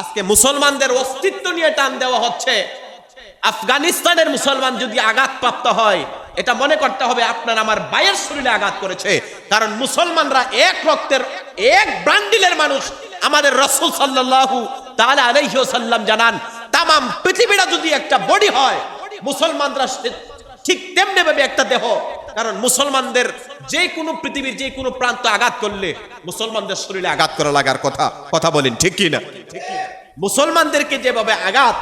আজকে মুসলমানদের অস্তিত্ব নিয়ে টান দেওয়া হচ্ছে। আফগানিস্তানের মুসলমান যদি আঘাতপ্রাপ্ত হয়, এটা মনে করতে হবে আপনার আমার বায়ের শরীরে আঘাত করেছে। কারণ মুসলমানরা এক রক্তের এক ব্রান্ডিলের মানুষ। আমাদের রসুল সাল্লাল্লাহু তাআলা আলাইহি ওয়াসাল্লাম জানান, তামাম পৃথিবীটা যদি একটা বডি হয়, মুসলমানরা ঠিক তেমনি ভাবে একটা দেহ কারণ মুসলমানদের যে কোনো পৃথিবীর যে কোনো প্রান্ত আঘাত করলে মুসলমানদের শরীরে আঘাত করা লাগার কথা কথা বলেন, ঠিক কি না? মুসলমানদেরকে যেভাবে আঘাত,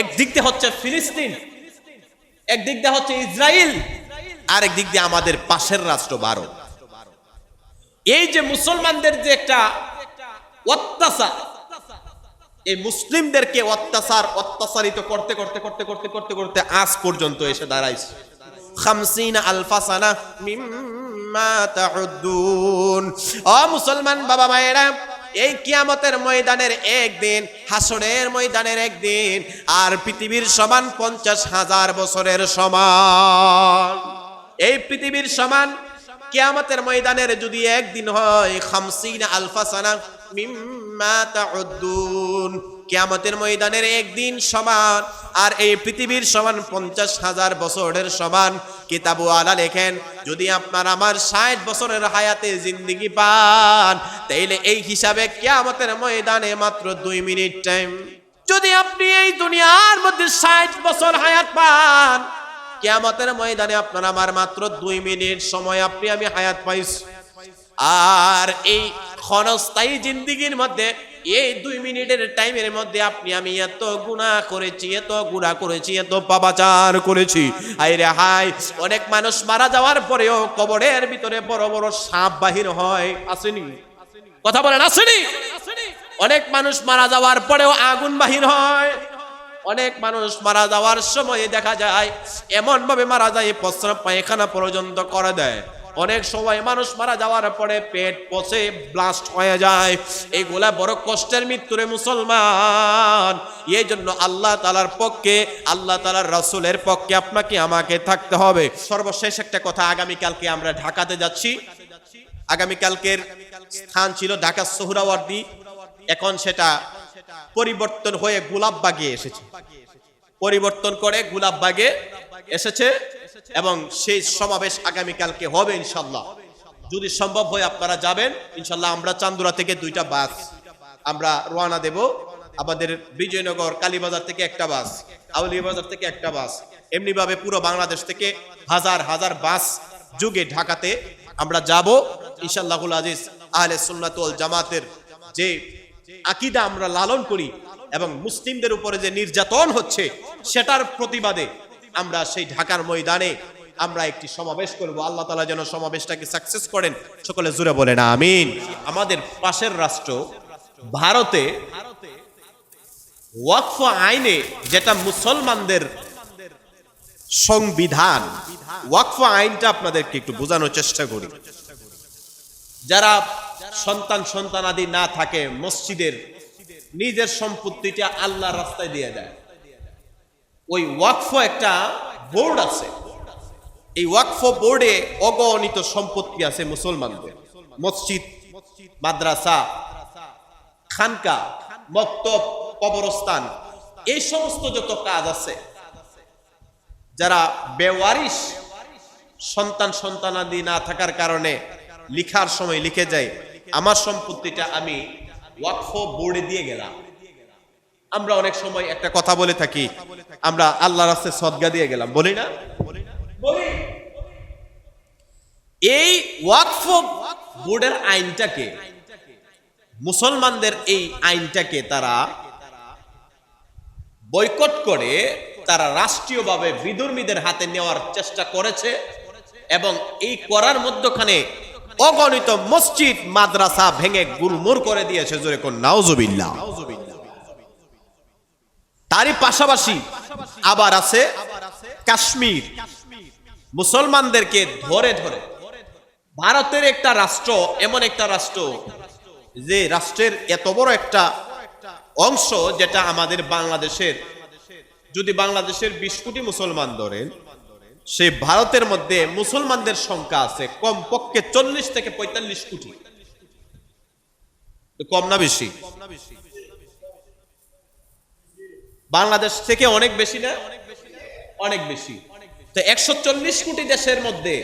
একদিক দিয়ে হচ্ছে ফিলিস্তিন, একদিক দিয়ে হচ্ছে ইসরায়েল আর একদিক দিয়ে আমাদের পাশের রাষ্ট্র ভারত। এই যে মুসলমানদের যে একটা অত্যাচার, এই মুসলিমদেরকে অত্যাচার, অত্যাচারিত করতে করতে করতে করতে করতে করতে আজ পর্যন্ত এসে দাঁড়াইছে। খামসিন আলফাসানা মিম্মা তাউদ্দুন। ও মুসলমান বাবা মায়েরা, এই কিয়ামতের ময়দানের একদিন, হাসরের ময়দানের একদিন, আর পৃথিবীর সমান পঞ্চাশ হাজার বছরের সমান। এই পৃথিবীর সমান কিয়ামতের ময়দানের যদি একদিন হয়, খামসিন আলফাসানা মিম্মা তাউদ্দুন। কিয়ামতের ময়দানের একদিন সমান, আর এই পৃথিবীর সমান পঞ্চাশ হাজার বছরের সমান। কিতাবু আলা লেখেন, যদি আপনার আমার ষাট বছরের হায়াতে জিন্দিগি পান, তাইলে এই হিসাবে কিয়ামতের ময়দানে মাত্র দুই মিনিট টাইম যদি আপনি এই দুনিয়ার মধ্যে ষাট বছর হায়াত পান, কিয়ামতের ময়দানে আপনার আমার মাত্র দুই মিনিট সময় আপনি, আমি হায়াত পাইছি। আর এই ক্ষণস্থায়ী জিন্দিগির মধ্যে, এই দুই মিনিটের টাইমের মধ্যে আপনি আমি এত গুণা করেছি, এত গুণা করেছি, এত পাপাচার করেছি। হাই রে হাই অনেক মানুষ মারা যাওয়ার পরেও কবরের ভিতরে বড় বড় সাপ বাহির হয়। আসেনি। কথা বলেন, আসেনি। অনেক মানুষ মারা যাওয়ার পরেও আগুন বাহির হয়। অনেক মানুষ মারা যাওয়ার সময় দেখা যায় এমন ভাবে মারা যায়, প্রস্রাব পায়খানা পর্যন্ত করে দেয়। অনেক সময় মানুষ মারা যাওয়ার পরে পেট পচে ব্লাস্ট হয়ে যায়। এগুলা বড় কষ্টের মৃত্যুরে মুসলমান। এই জন্য আল্লাহ তালার পক্ষে, আল্লাহ তালার রসুলের পক্ষে আপনাকে, আমাকে থাকতে হবে। সর্বশেষ একটা কথা, আগামীকালকে আমরা ঢাকাতে যাচ্ছি। আগামীকালকের স্থান ছিল ঢাকা সোহরাওয়ার্দী। এখন সেটা পরিবর্তন হয়ে গোলাপবাগে এসেছে। পরিবর্তন করে গোলাপবাগে এসেছে। এবং সেই সমাবেশ আগামীকালকে হবে ইনশাল্লাহ যদি সম্ভব হয় আপনারা যাবেন ইনশাল্লাহ আমরা চান্দুরা থেকে দুইটা বাস, আমরা রওনা দেব। আমাদের বিজয়নগর, কালীবাজার থেকে একটা বাস আউলিয়া বাজার থেকে একটা বাস এমনি ভাবে পুরো বাংলাদেশ থেকে হাজার হাজার বাস যুগে ঢাকাতে আমরা যাব। ইনশাল্লাহুল আজিজ, আহলে সুন্নাতুল জামাতের যে আকিদা আমরা লালন করি এবং মুসলিমদের উপরে যে নির্যাতন হচ্ছে, সেটার প্রতিবাদে আমরা সেই ঢাকার ময়দানে আমরা একটি সমাবেশ করব। আল্লাহ তালা যেন সমাবেশটাকে সাকসেস করেন, সকলে জুড়ে বলেন আমিন। আমাদের পাশের রাষ্ট্র ভারতে ওয়াকফ আইনে যেটা মুসলমানদের সংবিধান, ওয়াকফ আইনটা আপনাদেরকে একটু বোঝানোর চেষ্টা করি। যারা সন্তান সন্তানাদি না থাকে, মসজিদের নিজের সম্পত্তিটা আল্লাহ রাস্তায় দিয়ে দেয়। ওই ওয়াকফ একটা বোর্ড আছে। এই ওয়াকফ বোর্ডে অগণিত সম্পত্তি আছে মুসলমানদের। মসজিদ, মাদ্রাসা, খানকা, মক্তব, কবরস্থান, এই সমস্ত যত কাজ আছে, যারা বেওয়ারিশ, সন্তান সন্তানাদি না থাকার কারণে লিখার সময় লিখে যায়, আমার সম্পত্তিটা আমি ওয়াকফ বোর্ডে দিয়ে গেলাম। আমরা অনেক সময় একটা কথা বলে থাকি, আমরা আল্লাহ রাস্তায় সদগা দিয়ে গেলাম, বলি না? এই বোর্ডের আইনটাকে, মুসলমানদের এই আইনটাকে তারা বয়কট করে, তারা রাষ্ট্রীয়ভাবে বিদুর্মীদের হাতে নেওয়ার চেষ্টা করেছে এবং এই করার মধ্যখানে অগণিত মসজিদ, মাদ্রাসা ভেঙে গুলমুর করে দিয়েছে, জোরে কোন নাউজুবিল্লাহ। তারই পাশাপাশি আবার আছে কাশ্মীর। মুসলমানদেরকে ধরে ধরে ভারতের একটা রাষ্ট্র, এমন একটা রাষ্ট্র যে রাষ্ট্রের এত বড় একটা অংশ যেটা আমাদের বাংলাদেশের। যদি বাংলাদেশের বিশ কোটি মুসলমান ধরেন সেই ভারতের মধ্যে মুসলমানদের সংখ্যা আছে কম পক্ষে চল্লিশ থেকে পঁয়তাল্লিশ কোটি। কম না বেশি? বাংলাদেশ থেকে অনেক বেশি না? অনেক বেশি। তো একশো চল্লিশ কোটি দেশের মধ্যে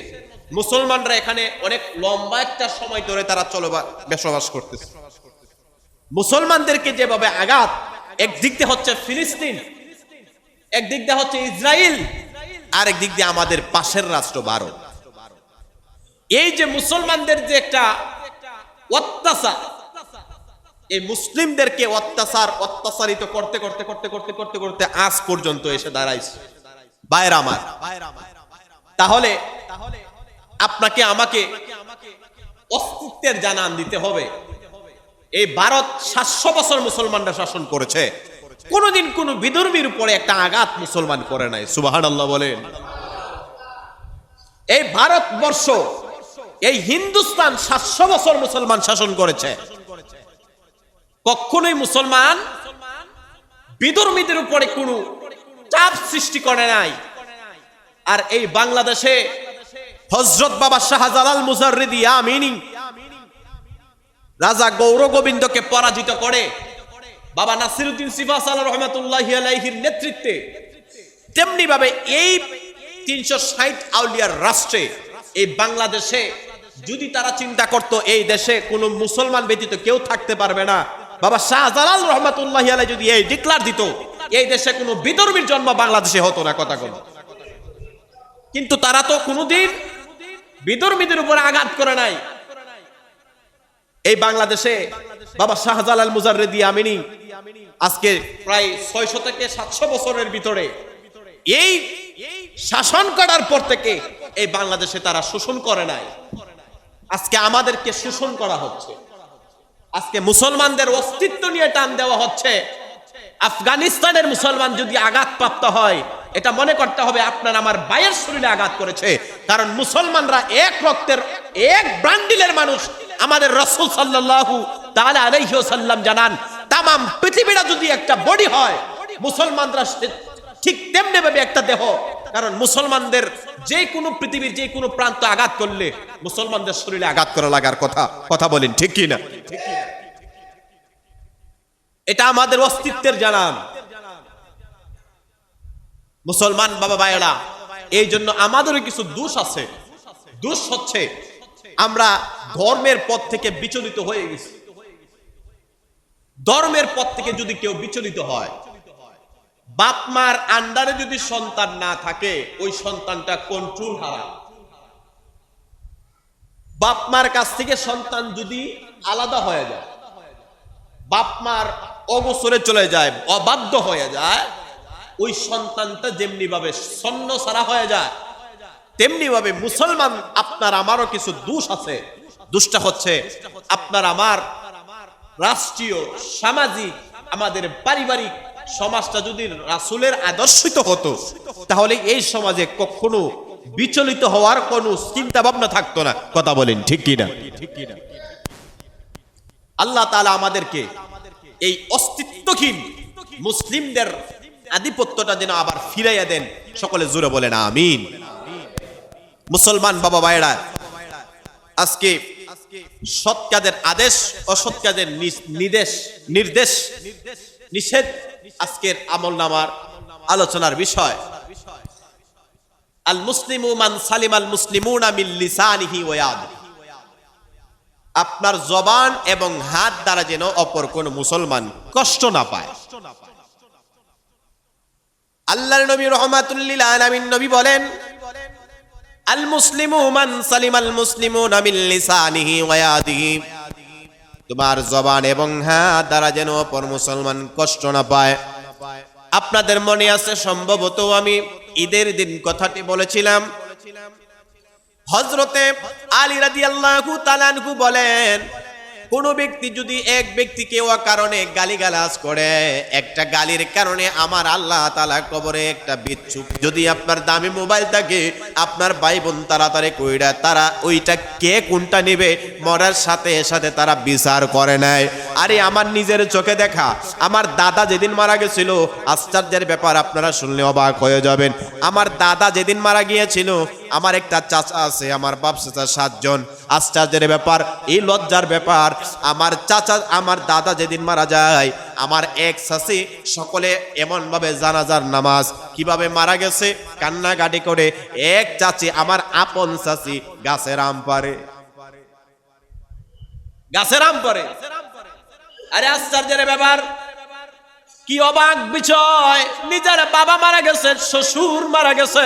মুসলমানরা এখানে অনেক লম্বা একটা সময় ধরে তারা চলো বসবাস করতেছে। মুসলমানদেরকে যেভাবে আঘাত, একদিক দিয়ে হচ্ছে ফিলিস্তিন, একদিক দিয়ে হচ্ছে ইসরায়েল আর একদিক দিয়ে আমাদের পাশের রাষ্ট্র ভারত। এই যে মুসলমানদের যে একটা অত্যাচার এই মুসলিমদেরকে অত্যাচার, অত্যাচারিত করতে করতে করতে করতে করতে করতে আজ পর্যন্ত এসে দাঁড়াইছে। বাইরে আমার, তাহলে আপনাকে আমাকে অস্তিত্বের জানান দিতে হবে। এই ভারত সাতশো বছর মুসলমানরা শাসন করেছে। কোনোদিন কোন বিধর্মীর উপরে একটা আঘাত মুসলমান করে নাই। সুবাহান আল্লাহ বলেন। এই ভারতবর্ষ, এই হিন্দুস্তান সাতশো বছর মুসলমান শাসন করেছে। কখনোই মুসলমান বিধর্মীদের উপরে কোনো চাপ সৃষ্টি করে নাই। আর এই বাংলাদেশে হজরত বাবা শাহজালাল মুজারিদি আমিনী, রাজা গৌর গোবিন্দকে পরাজিত করে বাবা নাসিরুদ্দিন সিফাস আল নেতৃত্বে তেমনি ভাবে এই তিনশো ষাট আউলিয়ার রাষ্ট্রে এই বাংলাদেশে যদি তারা চিন্তা করত এই দেশে কোনো মুসলমান ব্যতীত কেউ থাকতে পারবে না। বাবা শাহজালাল রহমতুল্লাহ আলাই যদি এই ডিক্লার দিত, এই দেশে কোনো বিধর্মীর জন্ম বাংলাদেশে হতো না কথা কোনো কিন্তু তারা তো কোনোদিন বিধর্মীদের উপরে আঘাত করে নাই। এই বাংলাদেশে বাবা শাহজালাল মুজাররেদি আমিনী আজকে প্রায় ছয়শো থেকে সাতশো বছরের ভিতরে এই শাসন করার পর থেকে এই বাংলাদেশে তারা শোষণ করে নাই। আজকে আমাদেরকে শোষণ করা হচ্ছে। আজকে মুসলমানদের অস্তিত্ব নিয়ে টান দেওয়া হচ্ছে। আফগানিস্তানের মুসলমান যদি আঘাত প্রাপ্ত হয়, এটা মনে করতে হবে আপনার আমার বায়ের শরীরে আঘাত করেছে। কারণ মুসলমানরা এক রক্তের এক ব্রান্ডিলের মানুষ। আমাদের রসুল সাল্লাল্লাহু তাআলা আলাইহি ওয়াসাল্লাম জানান, তামাম পৃথিবীটা যদি একটা বডি হয়, মুসলমানরা ঠিক তেমনি ভাবে একটা দেহ কারণ মুসলমানদের যে কোনো পৃথিবীর যে কোনো প্রান্ত আঘাত করলে মুসলমানদের শরীরে আঘাত করা লাগার কথা কথা বলেন, ঠিক কি না? এটা আমাদের অস্তিত্বের জানান। মুসলমান বাবা ভাইয়েরা, এই জন্য আমাদেরও কিছু দোষ আছে। দোষ হচ্ছে আমরা ধর্মের পথ থেকে বিচলিত হয়ে গেছি। ধর্মের পথ থেকে যদি কেউ বিচলিত হয় বাপ মার আন্ডারে যদি সন্তান না থাকে, ওই সন্তানটা কন্ট্রোল হারা বাপ মার কাছ থেকে সন্তান যদি আলাদা হয়ে যায়, বাপ মার অবসরে চলে যায়, অবাধ্য হয়ে যায়, ওই সন্তানটা যেমনি ভাবে সন্ন সারা হয়ে যায় তেমনি ভাবে মুসলমান, আপনার আমারও কিছু দোষ আছে। দুষ্টা হচ্ছে, আপনার আমার রাষ্ট্রীয়, সামাজিক, আমাদের পারিবারিক সমাজটা যদি রাসুলের আদর্শিত হতো, তাহলে এই সমাজে কখনো বিচলিত হওয়ার কোনো চিন্তা ভাবনা থাকতো না। কথা বলেন ঠিক কিনা? আল্লাহ তাআলা আমাদেরকে এই অস্তিত্বহীন মুসলিমদের আধিপত্যটা যেন আবার ফিরাইয়া দেন। সকলে জুড়ে বলেন, আমিন। মুসলমান বাবা ভাইরা আজকে সৎ কাজের আদেশ, অসৎ কাজের নির্দেশ নির্দেশ নিষেধ আজকের আমল নামার আলোচনার বিষয়। আল মুসলিমু মান সালিম আল মুসলিমুনা মিন লিসানিহি ওয়া ইয়াদিহি আপনার জবান এবং হাত দ্বারা যেন অপর কোন মুসলমান কষ্ট না পায়। আল্লাহর নবী রহমাতুল্লিল আলামিন নবী বলেন আল মুসলিমু মান সালিম আল মুসলিমুনা মিন লিসানিহি ওয়া ইয়াদিহি। তোমার জবান এবং হ্যাঁ দ্বারা যেন অপর মুসলমান কষ্ট না পায়। আপনাদের মনে আছে সম্ভবত আমি ঈদের দিন কথাটি বলেছিলাম। হজরতে আলী রাদিয়াল্লাহু তাআলা বলেন কোন ব্যক্তি যদি এক ব্যক্তিকে ও কারণে গালিগালাজ করে, একটা গালির কারণে আমার আল্লাহ তালা কবরে একটা বিচ্ছু যদি আপনার দামি মোবাইল থাকে, আপনার ভাই বোন তাড়াতাড়ি কইরা তারা ওইটা কে কোনটা নেবে, মরার সাথে সাথে তারা বিচার করে নেয়। আরে আমার নিজের চোখে দেখা, আমার দাদা যেদিন মারা গেছিল, আশ্চর্যের ব্যাপার আপনারা শুনলে অবাক হয়ে যাবেন। আমার দাদা যেদিন মারা গিয়েছিল আমার একটা চাচা আছে, আমার বাপ চাচা সাতজন। আশ্চর্যের ব্যাপার, এই লজ্জার ব্যাপার, আমার চাচা, আমার দাদা যেদিন মারা যায়, আমার এক শাসি সকলে এমন ভাবে জানাজার নামাজ কীভাবে মারা গেছে, কান্নাকাটি করে এক চাচি আমার আপন চাচি গাছের আম পারে গাছের আম পারে আরে আশ্চর্যের ব্যাপার, কি অবাক বিষয় নিজের বাবা মারা গেছে, শ্বশুর মারা গেছে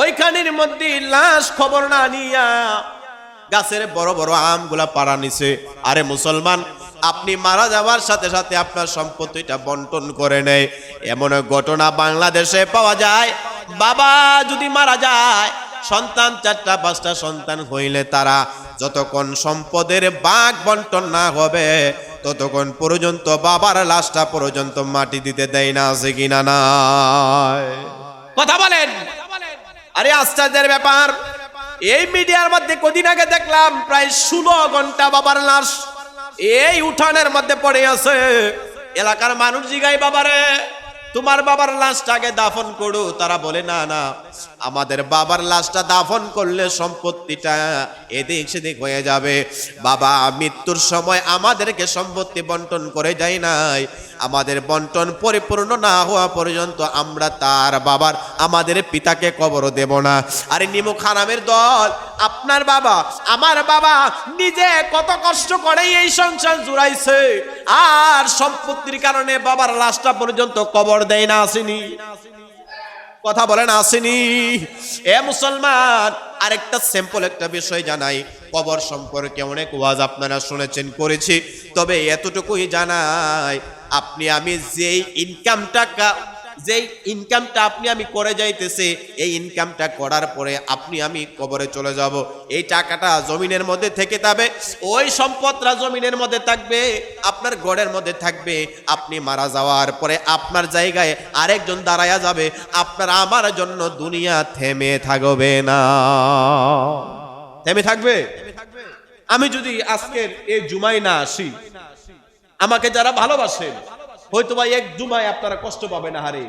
ওইখানের মধ্যে লাশ খবর না নিয়া গাছের বড় বড় আমগুলা পাড়া নিছে। আরে মুসলমান, আপনি মারা যাওয়ার সাথে সাথে আপনার সম্পত্তিটা বন্টন করে নেয়। এমন ঘটনা বাংলাদেশে পাওয়া যায়। বাবা যদি মারা যায়, সন্তান চারটা, পাঁচটা সন্তান হইলে তারা যতক্ষণ সম্পদের বাঘ বন্টন না হবে, ততক্ষণ পর্যন্ত বাবার লাশটা পর্যন্ত মাটি দিতে দেয় না, আছে কিনা না কথা বলেন। আরে আশ্চর্যের ব্যাপার। এই মিডিয়ার মধ্যে কদিন আগে দেখলাম প্রায় ষোলো ঘণ্টা বাবার লাশ এই উঠানের মধ্যে পড়ে আছে। এলাকার মানুষ জিগাই বাবারে, তোমার বাবার লাশটাকে দাফন করো। তারা বলে, না না আমাদের বাবার লাশটা দাফন করলে সম্পত্তিটা এদিক সেদিক হয়ে যাবে। বাবা, মৃত্যুর সময় আমাদেরকে সম্পত্তি বন্টন করে যায় নাই। আমাদের বন্টন পরিপূর্ণ না হওয়া পর্যন্ত আমরা তার বাবার, আমাদের পিতাকে কবর দেব না। আরে নিমু খানামের দল, আপনার বাবা, আমার বাবা নিজে কত কষ্ট করে এই সংসার জুড়াইছে। আর সম্পত্তির কারণে বাবার লাশটা পর্যন্ত কবর দেয় না আসেনি। কথা বলেন আসেনি। এ মুসলমান, আরেকটা স্যাম্পল একটা বিষয় জানাই। কবর সম্পর্কে অনেক ওয়াজ আপনারা শুনেছেন, করেছি। তবে এতটুকুই জানাই, আপনি, আমি যেই ইনকাম টাকা যেই ইনকামটা আপনি আমি করে যাইতেছি এই ইনকামটা করার পরে আপনি আমি কবরে চলে যাব। এই টাকাটা জমিনের মধ্যে থেকে যাবে ওই সম্পদটা জমিনের মধ্যে থাকবে আপনার গড়ের মধ্যে থাকবে আপনি মারা যাওয়ার পরে আপনার জায়গায় আরেকজন দাঁড়ায়া যাবে আপনার আমার জন্য দুনিয়া থেমে থাকবে না। থেমে থাকবে? আমি যদি আজকের এই জুমাই না আসি আমাকে যারা ভালোবাসেন হয়তো বা এক জুমায় আপনারা কষ্ট পাবে না হারে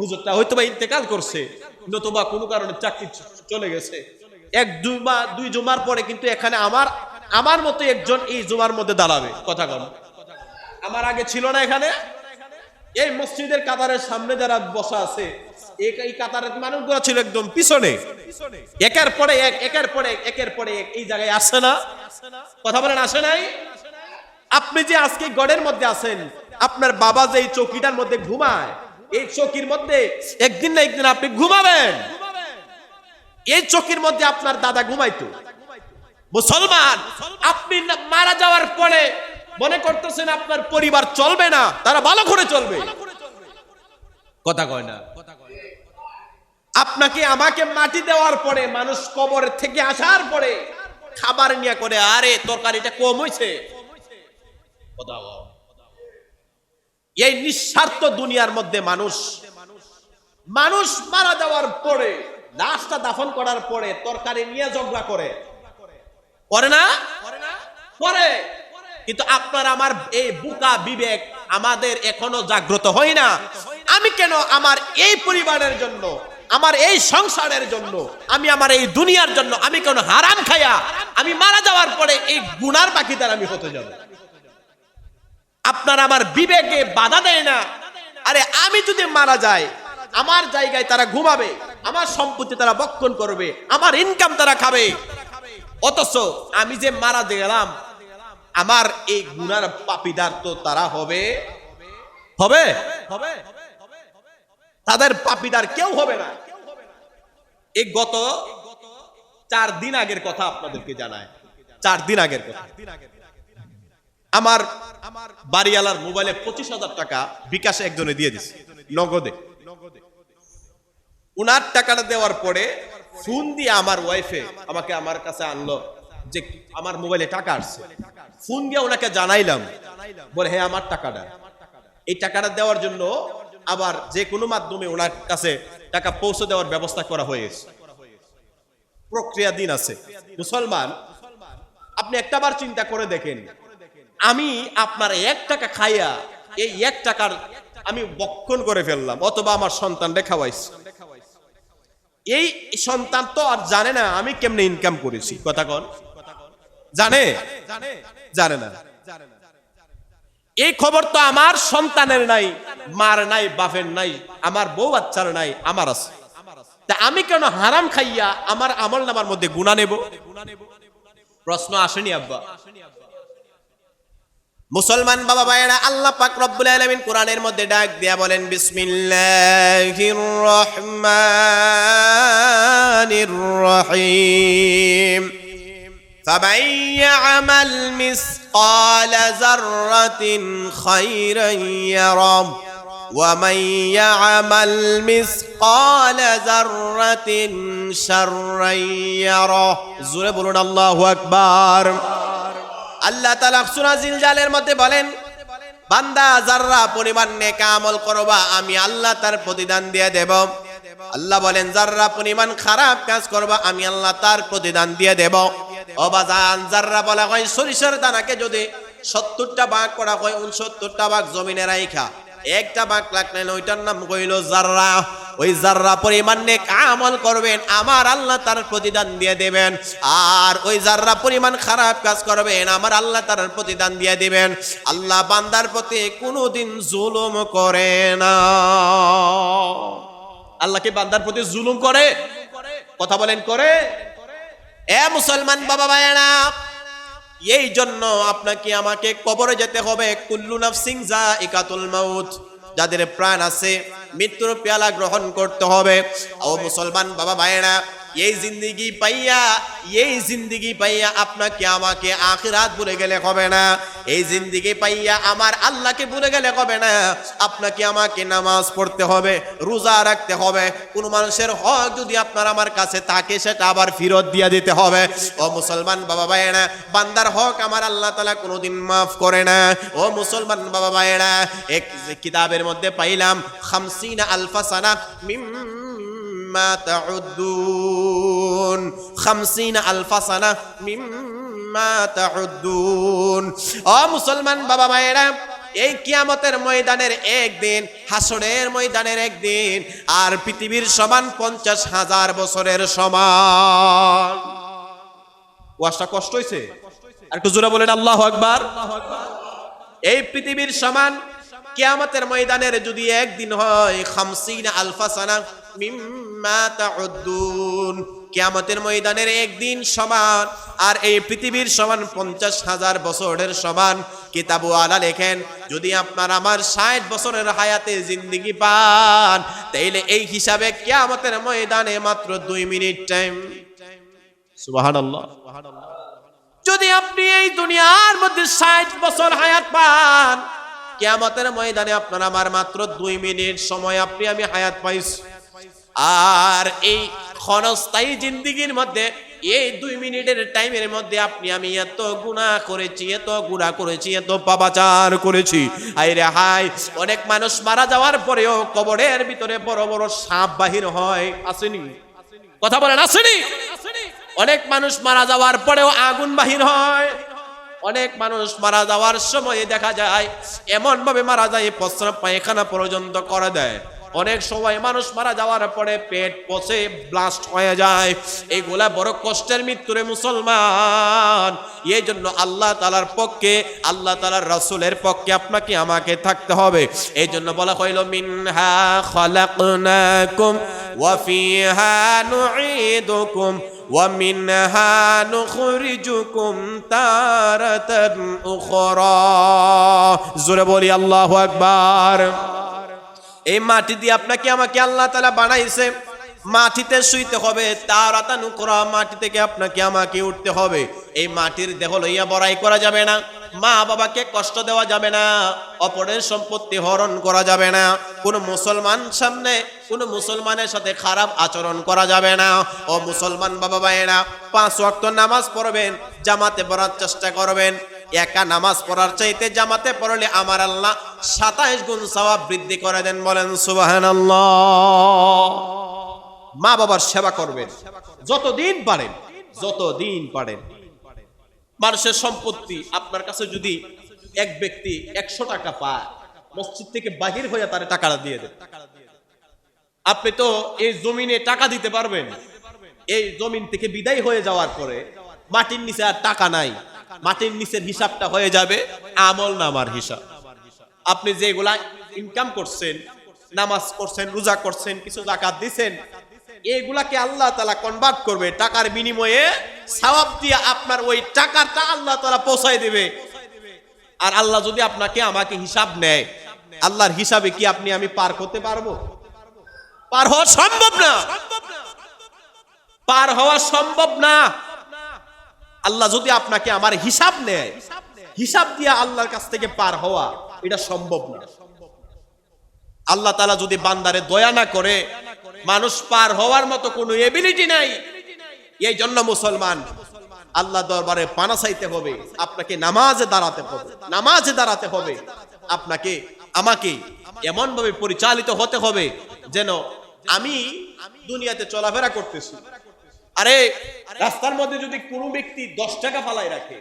হুজুরটা হয়তো ইন্তেকাল করছে, নতুবা কোনো কারণে চাকরি চলে গেছে। এক জুমা, দুই জুমার পরে কিন্তু এখানে আমার আমার মতো একজন এই জুমার মধ্যে দাঁড়াবে। কথা কন। আমার আগে ছিল না এখানে। এই মসজিদের কাতারের সামনে যারা বসা আছে এই- কাতারের মানুষগুলো ছিল একদম পিছনে। একের পরে এক, একের পরে এক, একের পরে এক, এই জায়গায় আসছে না। কথা বলেন, আসে নাই? আপনি যে আজকে গড়ের মধ্যে আছেন আপনার বাবা যে এই চৌকিটার মধ্যে ঘুমায়, এই চৌকির মধ্যে একদিন না একদিন আপনি ঘুমাবেন। এই চৌকির মধ্যে আপনার দাদা ঘুমাইতো। মুসলমান, আপনি মারা যাওয়ার পরে মনে করতেছেন আপনার পরিবার চলবে না, তারা ভালো করে চলবে। কথা কয় না। আপনাকে আমাকে মাটি দেওয়ার পরে, মানুষ কবর থেকে আসার পরে খাবার নিয়ে করে, আরে, তরকারিটা কম হইছে। কথা। এই নিঃস্বার্থ দুনিয়ার মধ্যে মানুষ মানুষ মারা যাওয়ার পরে, লাশটা দাফন করার পরে, তরকারি নিয়ে ঝগড়া করে। করে না? করে। কিন্তু আপনার আমার এই বুকা বিবেক আমাদের এখনও জাগ্রত হয় না। আমি কেন আমার এই পরিবারের জন্য, আমার এই সংসারের জন্য, আমি আমার এই দুনিয়ার জন্য, আমি কেন হারাম খায়া, আমি মারা যাওয়ার পরে এই গুনার বাকিদার আমি হতে যাব? আপনার আমার বিবেকে বাধা দেয় না। আরে আমি যদি মারা যাই, আমার জায়গায় তারা ঘুমাবে, আমার সম্পত্তি তারা বক্ষণ করবে, আমার ইনকাম তারা খাবে। অথচ আমি যে মারা গেলাম, আমার এই গুনার পাপিদার তো তারা হবে। হবে? তাদের পাপিদার কেউ হবে না। এই গত চার দিন আগের কথা আপনাদেরকে জানায়। চার দিন আগের কথা। আমার বাড়িওয়ালার মোবাইলে পঁচিশ হাজার টাকা বিকাশে একজনে দিয়ে দিছে, নগদে। উনার টাকাটা দেওয়ার পরে ফোন দিয়ে আমার ওয়াইফে আমাকে আমার কাছে আনলো যে আমার মোবাইলে টাকা আসছে। ফোন দিয়ে ওনাকে জানাইলাম, বলে হ্যাঁ আমার টাকাটা। এই টাকাটা দেওয়ার জন্য আবার যে কোনো মাধ্যমে ওনার কাছে টাকা পৌঁছে দেওয়ার ব্যবস্থা করা হয়েছে প্রক্রিয়া দিন আছে। মুসলমান, আপনি একটাবার চিন্তা করে দেখেন আমি আপনার এক টাকা খাইয়া এই এক টাকার আমি বক্ষণ করে ফেললাম, অথবা আমার সন্তান খাওয়াইছি। এই সন্তান তো আর জানে না আমি কেমনে ইনকাম করেছি, কথা কন। জানে? জানে না। এই খবর তো আমার সন্তানের নাই, মার নাই, বাপের নাই, আমার বউ বাচ্চার নাই, আমার আছে। তা আমি কেন হারাম খাইয়া আমার আমল নামার মধ্যে গুণা নেব? প্রশ্ন আসেনি আব্বা। মুসলমান বাবা ভাইয়েরা আল্লাহ পাক রব্বুল আলামিন কোরআনের মধ্যে ডাক দিয়া বলেন বিসমিল্লাহির রহমানির রহিম فمن يعمل مثقال ذرة خيرا يره ومن يعمل مثقال ذرة شرا يره জোরে বলুন আল্লাহু আকবার আল্লাহ তালা সুরা জিলজালের মধ্যে বলেন, বান্দা, যাররা পরিমাণ নেকা আমল করবা, আমি আল্লাহ তার প্রতিদান দিয়ে দেব। আল্লাহ বলেন, যাররা পরিমাণ খারাপ কাজ করবা, আমি আল্লাহ তার প্রতিদান দিয়ে দেব। অবাজান যাররা বলা হয় সরিষার দানাকে যদি সত্তরটা ভাগ করা হয়, উনসত্তরটা ভাগ জমিনে রাইখা, একটা বাক লাগলেন ওইটার নাম কইল জাররা ওই জাররা পরিমাণ নেক আমল করবেন, আমার আল্লাহ তার প্রতিদান দিয়ে দেবেন। আর ওই জাররা পরিমাণ খারাপ কাজ করবেন, আমার আল্লাহ তার প্রতিদান দিয়ে দিবেন। আল্লাহ বান্দার প্রতি কোনোদিন জুলুম করে না। আল্লাহকে বান্দার প্রতি জুলুম করে? কথা বলেন, করে। এ মুসলমান বাবা ভাইয়েরা, এই জন্য আপনাকে আমাকে কবরে যেতে হবে। কুল্লু নাফসিং যা ইকাতুল মাউত। যাদের প্রাণ আছে মৃত্যুর পেয়ালা গ্রহণ করতে হবে। ও মুসলমান বাবা ভাইয়েরা এই জিন্দিগি পাইয়া, এই জিন্দিগি পাইয়া আপনাকে আমাকে আখিরাত ভুলে গেলে হবে না। এই জিন্দিগি পাইয়া আমার আল্লাহকে ভুলে গেলে হবে না। আপনাকে আমাকে নামাজ পড়তে হবে, রোজা রাখতে হবে। কোন মানুষের হক যদি আপনার আমার কাছে থাকে, সেটা আবার ফেরত দিয়ে দিতে হবে। ও মুসলমান বাবা ভাইয়েরা, বান্দার হক আমার আল্লাহ তালা কোনোদিন মাফ করে না। ও মুসলমান বাবা ভাইয়েরা, এক কিতাবের মধ্যে পাইলাম, খামসিনা আলফা সানা মিম মিম্মা তাউদ্দুন। খামসিনা আলফা সানা মিম্মা তাউদ্দুন। ও মুসলমান বাবা মায়েরা এই কিয়ামতের ময়দানের একদিন হাসরের ময়দানের একদিন আর পৃথিবীর সমান পঞ্চাশ হাজার বছরের সমান। ওয়াজটা কষ্ট হয়েছে আর একটু জোরে বলেন আল্লাহ আকবার। এই পৃথিবীর সমান কিয়ামতের ময়দানের যদি একদিন হয় খামসিনা আলফা সানা মিম্মা তাউদ্দুন। কিয়ামতের ময়দানের একদিন সমান আর এই পৃথিবীর সমান পঞ্চাশ হাজার বছরের সমান। কিতাবু আলা লেখেন যদি আপনার আমার ষাট বছরের হায়াতে জিন্দিগি পান তাইলে এই হিসাবে কিয়ামতের ময়দানে মাত্র দুই মিনিট টাইম। সুবহানাল্লাহ। যদি আপনি এই দুনিয়ার মধ্যে ষাট বছর হায়াত পান কেয়ামতের ময়দানে আপনার আমার মাত্র দুই মিনিট সময় আপনি আমি হায়াত পাইছি। আর এই ক্ষণস্থায়ী জিন্দিগির মধ্যে, এই দুই মিনিটের টাইমের মধ্যে আপনি আমি এত গুণা করেছি, এত গুণা করেছি, এত পাপাচার করেছি। আইরে হাই অনেক মানুষ মারা যাওয়ার পরেও কবরের ভিতরে বড় বড় সাপ বাহির হয়। আসেনি? কথা বলেন, আসেনি? অনেক মানুষ মারা যাওয়ার পরেও আগুন বাহির হয়। অনেক মানুষ মারা যাওয়ার সময় দেখা যায় এমন ভাবে মারা যায়, প্রস্রাব পায়খানা পর্যন্ত করে দেয়। অনেক সময় মানুষ মারা যাওয়ার পরে পেট পচে ব্লাস্ট হয়ে যায় এগুলা বড় কষ্টের মৃত্যুরে মুসলমান এই জন্য আল্লাহ তালার পক্ষে আল্লাহ তালার রসুলের পক্ষে আপনাকে আমাকে থাকতে হবে এই জন্য বলা হইল মিনহা খালাকনাকুম ওয়া ফিহা নুঈদুকুম ومنها نخرجكم تارة أخرى জোরে বলি আল্লাহ আকবার এই মাটি দিয়ে আপনাকে আমাকে আল্লাহ তালা বানাইছে। মাটিতে শুইতে হবে তার আতানু করা মাটি থেকে আপনাকে আমাকে উঠতে হবে। এই মাটির দেহ লইয়া বড়াই করা যাবে না, মা বাবাকে কষ্ট দেওয়া যাবে না, অপরের সম্পত্তি হরণ করা যাবে না, কোনো মুসলমান সামনে, কোনো মুসলমানের সাথে খারাপ আচরণ করা যাবে না। ও মুসলমান বাবা ভাইয়েরা পাঁচ ওয়াক্ত নামাজ পড়বেন, জামাতে পড়ার চেষ্টা করবেন একা নামাজ পড়ার চাইতে জামাতে পড়লে আমার আল্লাহ সাতাইশ গুণ সওয়াব বৃদ্ধি করে দেন বলেন সুবাহান মা বাবার সেবা করবেন, যতদিন পারেন যতদিন পারেন। মানুষের সম্পত্তি আপনার কাছে যদি এক ব্যক্তি একশো টাকা পায়, মসজিদ থেকে বাহির হয়ে তার টাকাটা দিয়ে দেন। আপনি তো এই জমিনে টাকা দিতে পারবেন, এই জমিন থেকে বিদায় হয়ে যাওয়ার পরে মাটির নিচে আর টাকা নাই। মাটির নিচের হিসাবটা হয়ে যাবে আমল নামার হিসাব। আপনি যেগুলা ইনকাম করছেন, নামাজ করছেন রোজা করছেন, কিছু জাকাত দিছেন, এগুলাকে আল্লাহ তালা কনভার্ট করবে, টাকার বিনিময়ে সওয়াব দিয়ে আপনার ওই টাকাটা আল্লাহ তালা পৌঁছায় দেবে। আর আল্লাহ যদি আপনাকে আমাকে হিসাব নেয়, আল্লাহর হিসাবে কি আপনি আমি পার করতে পারব? পার হওয়া সম্ভব না। পার হওয়া সম্ভব না। আল্লাহ যদি আপনাকে আমার হিসাব নেয়, হিসাব দিয়ে আল্লাহর কাছ থেকে পার হওয়া, এটা সম্ভব না। আল্লাহ তালা যদি বান্দারে দয়া না করে, মানুষ পার হওয়ার মতো কোনো এবিলিটি নাই। এই জন্য মুসলমান, আল্লাহ দরবারে পানা চাইতে হবে, আপনাকে নামাজে দাঁড়াতে হবে, নামাজে দাঁড়াতে হবে। আপনাকে, আমাকে এমন ভাবে পরিচালিত হতে হবে যেন আমি দুনিয়াতে চলাফেরা করতেছি। আরে রাস্তার মধ্যে যদি কোনো ব্যক্তি দশ টাকা ফালাই রাখে,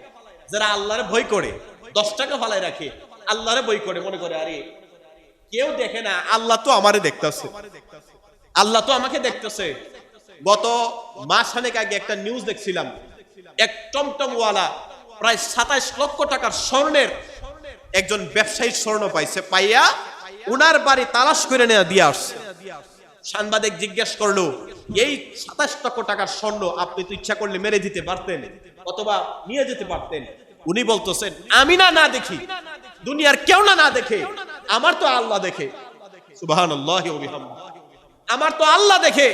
যারা আল্লাহরে ভয় করে, দশ টাকা ফালাই রাখে, আল্লাহরে ভয় করে, মনে করে, আরে, কেউ দেখে না, আল্লাহ তো আমারে দেখতেছে। আল্লাহ তো আমাকে দেখতেছে। গত মাস খানেক আগে একটা নিউজ দেখছিলাম। এক টমটমওয়ালা প্রায় সাতাইশ লক্ষ টাকার স্বর্ণের একজন ব্যবসায়ী স্বর্ণ পাইছে, পাইয়া উনার বাড়ি তালাশ করে নেওয়া দিয়ে আসছে। সাংবাদিক জিজ্ঞেস করল, এই সাতাশ লক্ষ টাকার স্বর্ণ আপনি তো ইচ্ছা করলে মেরে দিতে পারতেন, অথবা নিয়ে যেতে পারতেন। উনি বলতেছেন, আমি না না দেখি। দুনিয়ার কেউ না না দেখে। আমার তো আল্লাহ দেখে। আমার তো আল্লাহ দেখে।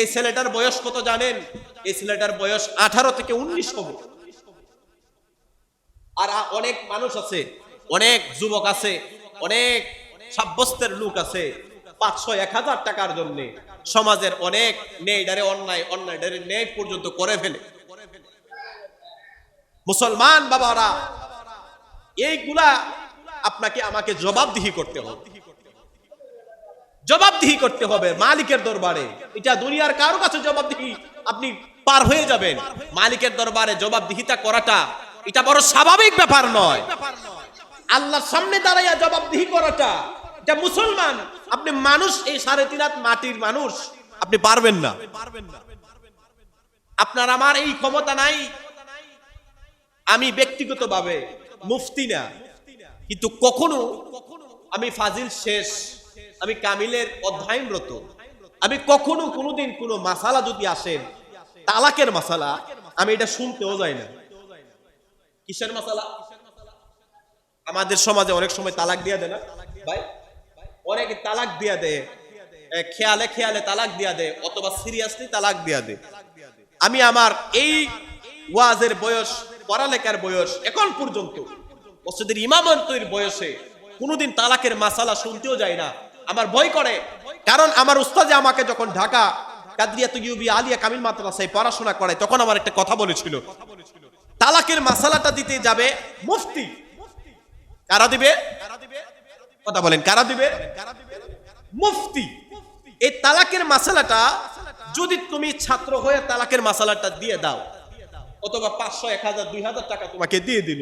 এই ছেলেটার বয়স কত জানেন? এই ছেলেটার বয়স আঠারো থেকে উনিশ হবে। আর অনেক মানুষ আছে, অনেক যুবক আছে, অনেক সাব্যস্তের লোক আছে। পাঁচশো এক হাজার টাকার জন্য সমাজের অনেক নেই ডারে অন্যায় অন্যায় ডারে নেই পর্যন্ত করে ফেলে। মুসলমান বাবারা, এইগুলা আপনাকে আমাকে জবাবদিহি করতে হবে। জবাবদিহি করতে হবে মালিকের দরবারে। এটা দুনিয়ার কারও কাছে জবাবদিহি, আপনি পার হয়ে যাবেন। মালিকের দরবারে জবাবদিহিতা করাটা, এটা বড় স্বাভাবিক ব্যাপার নয়। আল্লাহর সামনে দাঁড়াইয়া জবাবদিহি করাটা এটা মুসলমান। আপনি মানুষ এই সাড়ে তিন হাত মাটির মানুষ। আপনি পারবেন না। আপনার আমার এই ক্ষমতা নাই। আমি ব্যক্তিগতভাবে মুফতি না কিন্তু কখনো আমি ফাজিল শেষ আমি কামিলের অধ্যয়নরত। আমি কখনো কোনোদিন কোনো মাসালা যদি আসেন তালাকের মাসালা আমি এটা শুনতেও যাই না। কিসের মাসালা? আমাদের সমাজে অনেক সময় তালাক দিয়া দেয় না? ভাই? অনেকে তালাক দিয়া দেয় খেয়ালে খেয়ালে তালাক দিয়া দেয় অথবা সিরিয়াসলি তালাক দিয়া দেয় আমি আমার এই ওয়াজের বয়স, পড়ালেখার বয়স, এখন পর্যন্ত মসজিদের ইমামন্তের বয়সে কোনোদিন তালাকের মাসালা শুনতেও যায় না। আমার ভয় করে। কারণ আমার উস্তাদে আমাকে যখন ঢাকা কাদরিয়া তুগিউবি আলিয়া কামিল মাদ্রাসায় পড়াশোনা করে, তখন আমার একটা কথা বলেছিল। তালাকের মাসালাটা দিতে যাবে মুফতি। কারা দিবে? কথা বলেন, কারা দিবে? মুফতি। এই তালাকের মাসালাটা যদি তুমি ছাত্র হয়ে তালাকের মাসালাটা দিয়ে দাও, অথবা পাঁচশো, এক হাজার, দুই হাজার টাকা তোমাকে দিয়ে দিল।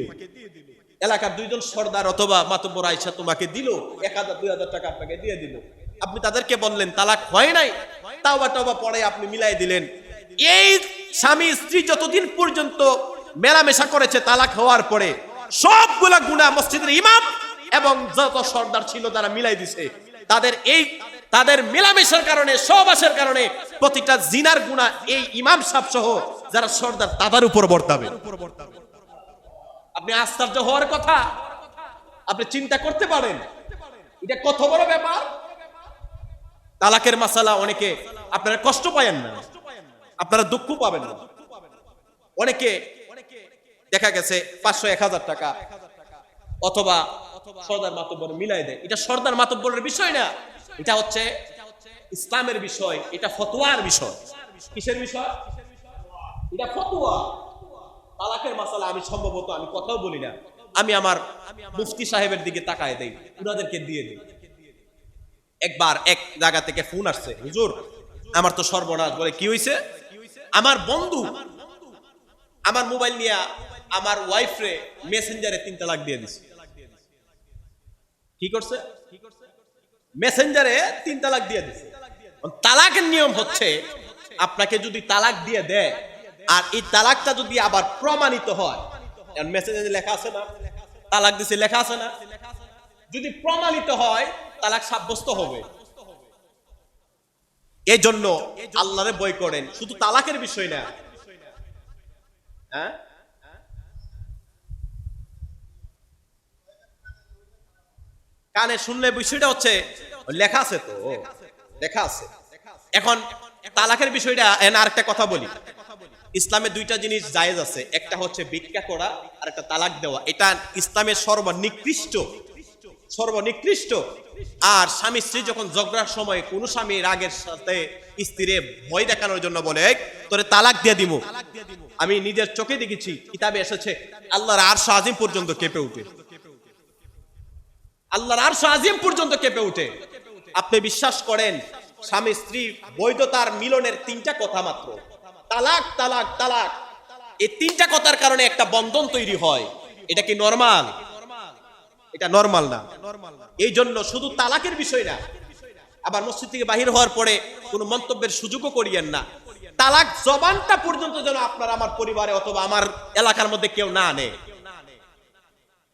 এলাকার দুইজন সর্দার অথবা মাতব্বর আইসা তোমাকে দিল, এক হাজার, দুই হাজার টাকা আপনাকে দিয়ে দিল। আপনি তাদেরকে বললেন, তালাক হয় নাই? তাওবা টাওবা পরে আপনি মিলাই দিলেন। এই স্বামী, স্ত্রী যতদিন পর্যন্ত মেলামেশা করেছে তালাক হওয়ার পরে, সবগুলা গুণা মসজিদের ইমাম এবং যত সর্দার ছিল তারা মিলাই দিছে। তাদের এই তাদের মেলামেশার কারণে, সহবাসের কারণে প্রতিটা জিনার গুণা এই ইমাম সাহ সহ যারা সর্দার, তাদের উপর বর্তাবে। আপনি আশ্চর্য হওয়ার কথা। আপনি চিন্তা করতে পারেন। এটা কত বড় ব্যাপার? তালাকের মাসালা অনেকে আপনারা কষ্ট পাবেন না। আপনারা দুঃখ পাবেন না। অনেকে দেখা গেছে পাঁচশো এক হাজার টাকা অথবা সর্দার মাতব্বর মিলাই দেয়। এটা সর্দার মাতব্বরের বিষয় না। এটা হচ্ছে ইসলামের বিষয়, এটা ফতোয়ার বিষয়। কিসের বিষয়? এটা ফতোয়া। তালাকের মাসালা আমি সম্ভবত আমি কথাও বলি না। আমি আমার মুফতি সাহেবের দিকে তাকায় দেই, উনাদেরকে দিয়ে দিই। একবার এক জায়গা থেকে ফোন আসছে, হুজুর, আমার তো সর্বনাশ। বলে, কি হয়েছে আমার বন্ধু, আমার মোবাইল নিয়ে আমার ওয়াইফরে মেসেঞ্জারে তিন তালাক দিয়ে দিছে। কি করছে? মেসেঞ্জারে তিন তালাক দিয়ে দিছে। তালাকের নিয়ম হচ্ছে, আপনাকে যদি তালাক দিয়ে দেয়, আর এই তালাকটা যদি আবার প্রমাণিত হয় মেসেঞ্জারে লেখা আছে না? তালাক দিছে, লেখা আছে না? যদি প্রমাণিত হয়, তালাক সাব্যস্ত হবে। এই জন্য আল্লাহরে বই করেন। শুধু তালাকের বিষয় না। হ্যাঁ? কানে শুনলে বিষয়টা হচ্ছে, লেখা আছে তো লেখা আছে। এখন তালাকের বিষয়টা এন আরেকটা কথা বলি। ইসলামে দুইটা জিনিস জায়েজ আছে, একটা হচ্ছে ভিক্ষা করা, আর একটা তালাক দেওয়া। এটা ইসলামের সর্বনিকৃষ্ট সর্বনিকৃষ্ট। আর স্বামী স্ত্রী যখন ঝগড়ার সময় কোন স্বামী রাগের সাথে স্ত্রীরে ভয় দেখানোর জন্য বলে তোরে তালাক দিয়ে দিব আমি নিজের চোখে দেখেছি, কিতাবে এসেছে, আল্লাহর আর আজিম পর্যন্ত কেঁপে উঠে। আল্লাহর আর আজিম পর্যন্ত কেঁপে উঠে আপনি বিশ্বাস করেন, স্বামী স্ত্রী বৈধতার মিলনের তিনটা কথা মাত্র। তালাক তালাক তালাক। এই তিনটা কথার কারণে একটা বন্ধন তৈরি হয়। এটা কি নরমাল? এটা নরমাল না। এই জন্য শুধু তালাকের বিষয় না, আবার মসজিদ থেকে বাহির হওয়ার পরে কোনো মন্তব্যের সুযোগও করিয়েন না। তালাক জবানটা পর্যন্ত যেন আপনার, আমার পরিবারে অথবা আমার এলাকার মধ্যে কেউ না আনে।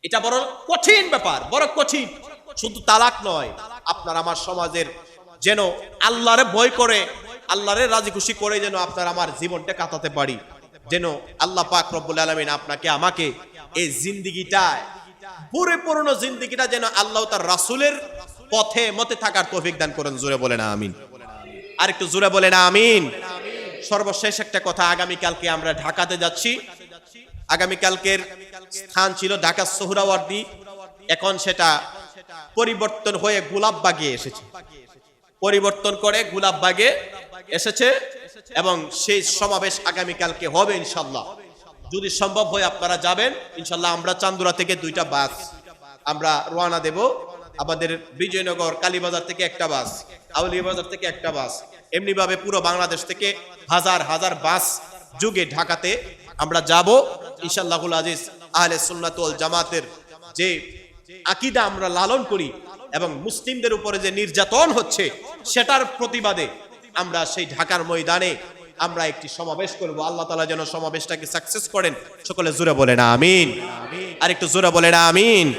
এটা বড় কঠিন ব্যাপার, বড় কঠিন। শুধু তালাক নয়, আপনার আমার সমাজের যেন আল্লাহরে ভয় করে, আল্লাহরে রাজি খুশি করে যেন আপনার আমার জীবনটা কাটাতে পারি। যেন আল্লাহ পাক রব্বুল আলমিন আপনাকে, আমাকে এই জিন্দিগিটায় পরিপূর্ণ জিন্দিগিটা যেন আল্লাহ তার রাসুলের পথে, মতে থাকার তৌফিক দান করেন। জোরে বলে না আমিন। আর একটু জোরে বলে না আমিন। সর্বশেষ একটা কথা, আগামীকালকে আমরা ঢাকাতে যাচ্ছি। আগামীকালকের স্থান ছিল ঢাকা সোহরাওয়ার্দী। এখন সেটা পরিবর্তন হয়ে গোলাপবাগে এসেছে। পরিবর্তন করে গোলাপবাগে এসেছে এবং সেই সমাবেশ আগামীকালকে হবে ইনশাল্লাহ। যদি সম্ভব হয় আপনারা যাবেন, ইনশাল্লাহ আমরা চান্দুরা থেকে দুইটা বাস, আমরা রওনা দেব। আমাদের বিজয়নগর, কালীবাজার থেকে একটা বাস বাজার থেকে একটা বাস এমনি ভাবে পুরো বাংলাদেশ থেকে হাজার হাজার বাস যুগে ঢাকাতে আমরা যাব। ইনশাল্লাহুল আজিজ আহলে সুন্নাতুল জামাতের যে আকিদা আমরা লালন করি এবং মুসলিমদের উপরে যে নির্যাতন হচ্ছে, সেটার প্রতিবাদে আমরা সেই ঢাকার ময়দানে আমরা একটি সমাবেশ করব। আল্লাহ তালা যেন সমাবেশটাকে সাকসেস করেন। সকলে জোরে বলে না আমিন। আর একটু জোরে বলে না আমিন।